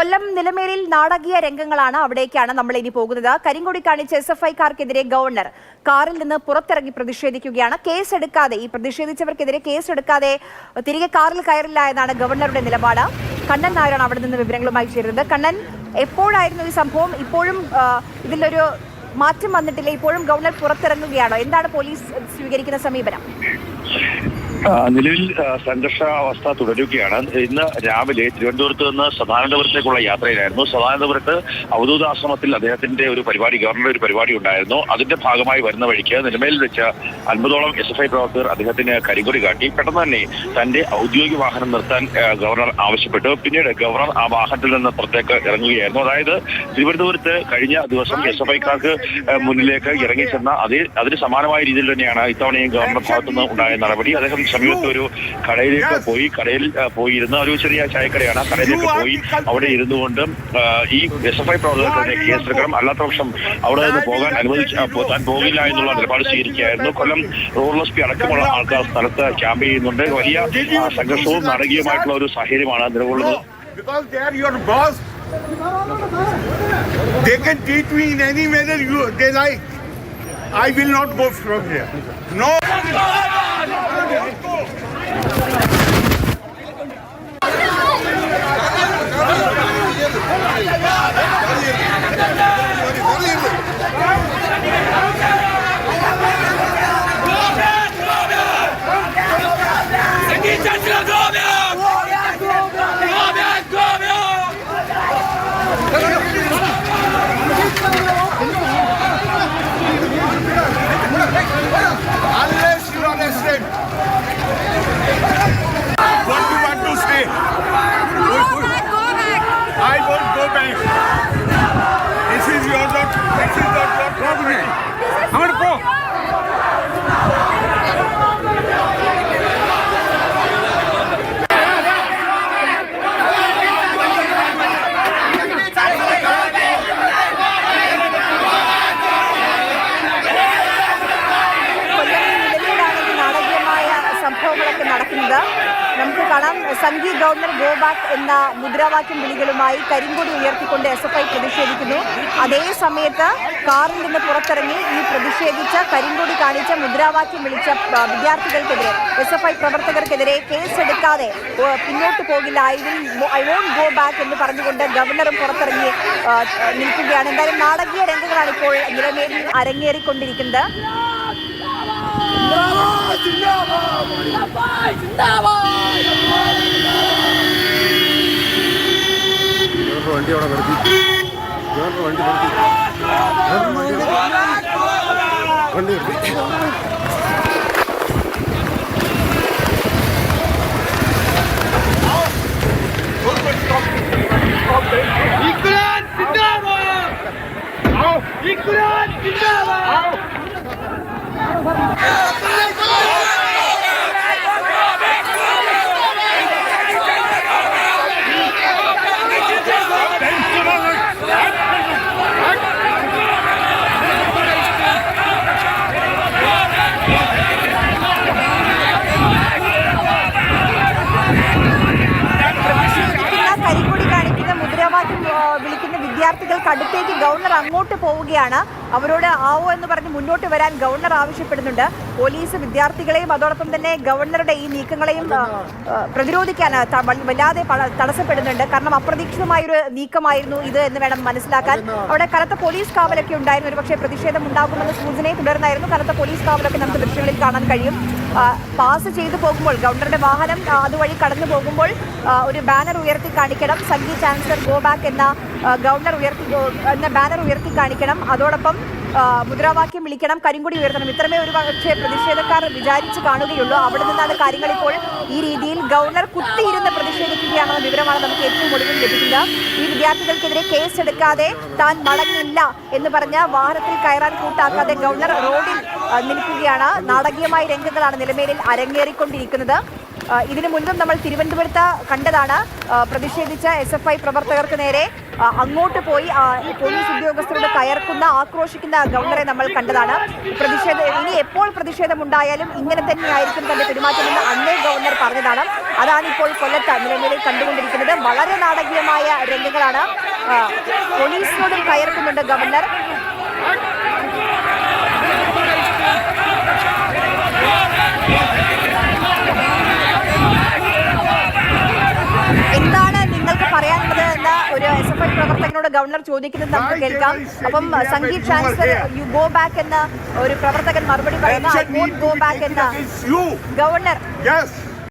കൊല്ലം നിലമേലിൽ നാടകീയ രംഗങ്ങളാണ് അവിടേക്കാണ് നമ്മൾ ഇനി പോകുന്നത്. കരിങ്കൊടി കാണിച്ച് എസ് എഫ് ഐക്കാർക്കെതിരെ ഗവർണർ കാറിൽ നിന്ന് പുറത്തിറങ്ങി പ്രതിഷേധിക്കുകയാണ്. കേസെടുക്കാതെ ഈ പ്രതിഷേധിച്ചവർക്കെതിരെ കേസെടുക്കാതെ തിരികെ കാറിൽ കയറില്ല എന്നാണ് ഗവർണറുടെ നിലപാട്. കണ്ണൻ നായരാണ് അവിടെ നിന്ന് വിവരങ്ങളുമായി ചേരുന്നത്. കണ്ണൻ എപ്പോഴായിരുന്നു ഈ സംഭവം? ഇപ്പോഴും ഇതിലൊരു മാറ്റം വന്നിട്ടില്ല. ഇപ്പോഴും ഗവർണർ പുറത്തിറങ്ങുകയാണോ? എന്താണ് പോലീസ് സ്വീകരിക്കുന്ന സമീപനം? നിലവിൽ സംഘർഷാവസ്ഥ തുടരുകയാണ്. ഇന്ന് രാവിലെ തിരുവനന്തപുരത്ത് നിന്ന് സദാനന്ദപുരത്തേക്കുള്ള യാത്രയിലായിരുന്നു. സദാനന്ദപുരത്ത് അവധൂത അദ്ദേഹത്തിന്റെ ഒരു പരിപാടി ഗവർണറുടെ ഒരു പരിപാടി ഉണ്ടായിരുന്നു. അതിന്റെ ഭാഗമായി വരുന്ന വഴിക്ക് നിലമേൽ വെച്ച് അൻപതോളം എസ് എഫ് ഐ പ്രവർത്തകർ അദ്ദേഹത്തിന് കരിങ്കൊടി കാട്ടി. പെട്ടെന്ന് തന്നെ തന്റെ ഔദ്യോഗിക വാഹനം നിർത്താൻ ഗവർണർ ആവശ്യപ്പെട്ടു. പിന്നീട് ഗവർണർ ആ വാഹനത്തിൽ നിന്ന് പുറത്തേക്ക് ഇറങ്ങുകയായിരുന്നു. അതായത് തിരുവനന്തപുരത്ത് കഴിഞ്ഞ ദിവസം എസ് എഫ് ഐക്കാർക്ക് മുന്നിലേക്ക് ഇറങ്ങി ചെന്ന അതേ അതിന് സമാനമായ രീതിയിൽ തന്നെയാണ് ഇത്തവണയും ഗവർണർ ഭാഗത്തുനിന്ന് ഉണ്ടായ നടപടി. അദ്ദേഹം സമീപത്ത് ഒരു കടയിലേക്ക് പോയി കടയിൽ പോയിരുന്ന പോയി ഇരുന്ന ഒരു ചെറിയ ചായക്കടയാണ്. ആ കടയിലേക്ക് പോയി അവിടെ ഇരുന്നു കൊണ്ട് ഈ എസ് എഫ് ഐ പ്രവർത്തകർക്കെതിരെ കേസെടുക്കണം അല്ലാത്ത പക്ഷം അവിടെ നിന്ന് പോകാൻ അനുവദിച്ച താൻ പോകില്ല എന്നുള്ള നിലപാട് സ്വീകരിക്കുകയായിരുന്നു. കൊല്ലം റൂറൽ എസ് പി അടക്കമുള്ള ആൾക്കാർ സ്ഥലത്ത് ക്യാമ്പ് ചെയ്യുന്നുണ്ട്. വലിയ സംഘർഷവും നാടകീയമായിട്ടുള്ള ഒരു സാഹചര്യമാണ് നിലകൊള്ളുന്നത് Because they are your boss. They can treat me in any manner you, they like. I will not go from here. No. Obrigado! സംഭവങ്ങളൊക്കെ നടക്കുന്നത്. നമുക്ക് കാണാം. സംഗീത് ഗവർണർ ഗോ ബാക്ക് എന്ന മുദ്രാവാക്യം വിളികളുമായി കരിങ്കൊടി ഉയർത്തിക്കൊണ്ട് എസ് എഫ് ഐ പ്രതിഷേധിക്കുന്നു. അതേ സമയത്ത് കാറിൽ നിന്ന് പുറത്തിറങ്ങി ഈ പ്രതിഷേധിച്ച കരിങ്കൊടി കാണിച്ച മുദ്രാവാക്യം വിളിച്ച വിദ്യാർത്ഥികൾക്കെതിരെ എസ് എഫ് ഐ പ്രവർത്തകർക്കെതിരെ കേസെടുക്കാതെ പിന്നോട്ട് പോകില്ല. I will I won't go back എന്ന് പറഞ്ഞുകൊണ്ട് ഗവർണറും പുറത്തിറങ്ങി നിൽക്കുകയാണ്. എന്തായാലും നാടകീയ രംഗങ്ങളാണ് ഇപ്പോൾ നിലമേലിൽ അരങ്ങേറിക്കൊണ്ടിരിക്കുന്നത്. വണ്ടി അവിടെ നിർത്തി. വണ്ടി നിർത്തി. വണ്ടി നിർത്തി വണ്ടി നിർത്തി İkram Zindabad! İkram Zindabad! പ്രതിഷേധിക്കുന്ന കരിക്കൊടി കാണിക്കുന്ന മുദ്രാവാക്യം ആ, വിളിക്കുന്ന കടുത്തേക്ക് ഗവർണർ അങ്ങോട്ട് പോവുകയാണ്. അവരോട് ആവോ എന്ന് പറഞ്ഞ് മുന്നോട്ട് വരാൻ ഗവർണർ ആവശ്യപ്പെടുന്നുണ്ട്. പോലീസ് വിദ്യാർത്ഥികളെയും അതോടൊപ്പം തന്നെ ഗവർണറുടെ ഈ നീക്കങ്ങളെയും പ്രതിരോധിക്കാൻ വല്ലാതെ തടസ്സപ്പെടുന്നുണ്ട്. കാരണം അപ്രതീക്ഷിതമായൊരു നീക്കമായിരുന്നു ഇത് എന്ന് വേണം മനസ്സിലാക്കാൻ. അവിടെ കനത്ത പോലീസ് കാവലൊക്കെ ഉണ്ടായിരുന്നു. ഒരു പക്ഷേ പ്രതിഷേധം ഉണ്ടാകുമെന്ന സൂചനയെ തുടർന്നായിരുന്നു കനത്ത പോലീസ് കാവലൊക്കെ നമുക്ക് ദൃശ്യങ്ങളിൽ കാണാൻ കഴിയും. പാസ് ചെയ്തു പോകുമ്പോൾ ഗവർണറുടെ വാഹനം അതുവഴി കടന്നു പോകുമ്പോൾ ഒരു ബാനർ ഉയർത്തി കാണിക്കണം. സംഗീ ചാൻസലർ ഗോ ബാക്ക് എന്ന ഗവർണർ ഉയർത്തി എന്ന ബാനർ ഉയർത്തി കാണിക്കണം. അതോടൊപ്പം മുദ്രാവാക്യം വിളിക്കണം. കരിങ്കൊടി ഉയർത്തണം. ഇത്രമേ ഒരു പക്ഷേ പ്രതിഷേധക്കാർ വിചാരിച്ച് കാണുകയുള്ളൂ. അവിടെ നിന്നാണ് കാര്യങ്ങൾ ഇപ്പോൾ ഈ രീതിയിൽ ഗവർണർ കുത്തിയിരുന്ന് പ്രതിഷേധിക്കുകയാണെന്ന വിവരമാണ് നമുക്ക് ഏറ്റവും ഒടുവിൽ ലഭിക്കുന്നത്. ഈ വിദ്യാർത്ഥികൾക്കെതിരെ കേസ് എടുക്കാതെ താൻ മടങ്ങില്ല എന്ന് പറഞ്ഞ് വാഹനത്തിൽ കയറാൻ കൂട്ടാക്കാതെ ഗവർണർ റോഡിൽ നിൽക്കുകയാണ്. നാടകീയമായ രംഗങ്ങളാണ് നിലമേലിൽ അരങ്ങേറിക്കൊണ്ടിരിക്കുന്നത്. ഇതിനു മുൻപും നമ്മൾ തിരുവനന്തപുരത്ത് കണ്ടതാണ്. പ്രതിഷേധിച്ച എസ് എഫ് ഐ പ്രവർത്തകർക്ക് നേരെ അങ്ങോട്ട് പോയി പോലീസ് ഉദ്യോഗസ്ഥരോട് കയർക്കുന്ന ആക്രോശിക്കുന്ന ഗവർണറെ നമ്മൾ കണ്ടതാണ്. പ്രതിഷേധ ഇനി എപ്പോൾ പ്രതിഷേധമുണ്ടായാലും ഇങ്ങനെ തന്നെയായിരിക്കും തന്റെ പെരുമാറ്റമെന്ന് അന്നേ ഗവർണർ പറഞ്ഞതാണ്. അതാണ് ഇപ്പോൾ കൊല്ലത്ത് നിലവിൽ കണ്ടുകൊണ്ടിരിക്കുന്നത്. വളരെ നാടകീയമായ രംഗങ്ങളാണ് പോലീസിനോടും കയർക്കുന്നുണ്ട് ഗവർണർ എന്താണ് നിങ്ങൾക്ക് പറയാനുള്ളത് എന്ന ഒരു എസ് എഫ് ഗവർണർ ചോദിക്കുന്നത് നമുക്ക് കേൾക്കാം. അപ്പം Sangeeth transfer you go back എന്ന ഒരു പ്രവർത്തകൻ മറുപടി പറയുന്ന. ഐ വോണ്ട് ഗോ ബാക്ക് എന്ന ഗവർണർ.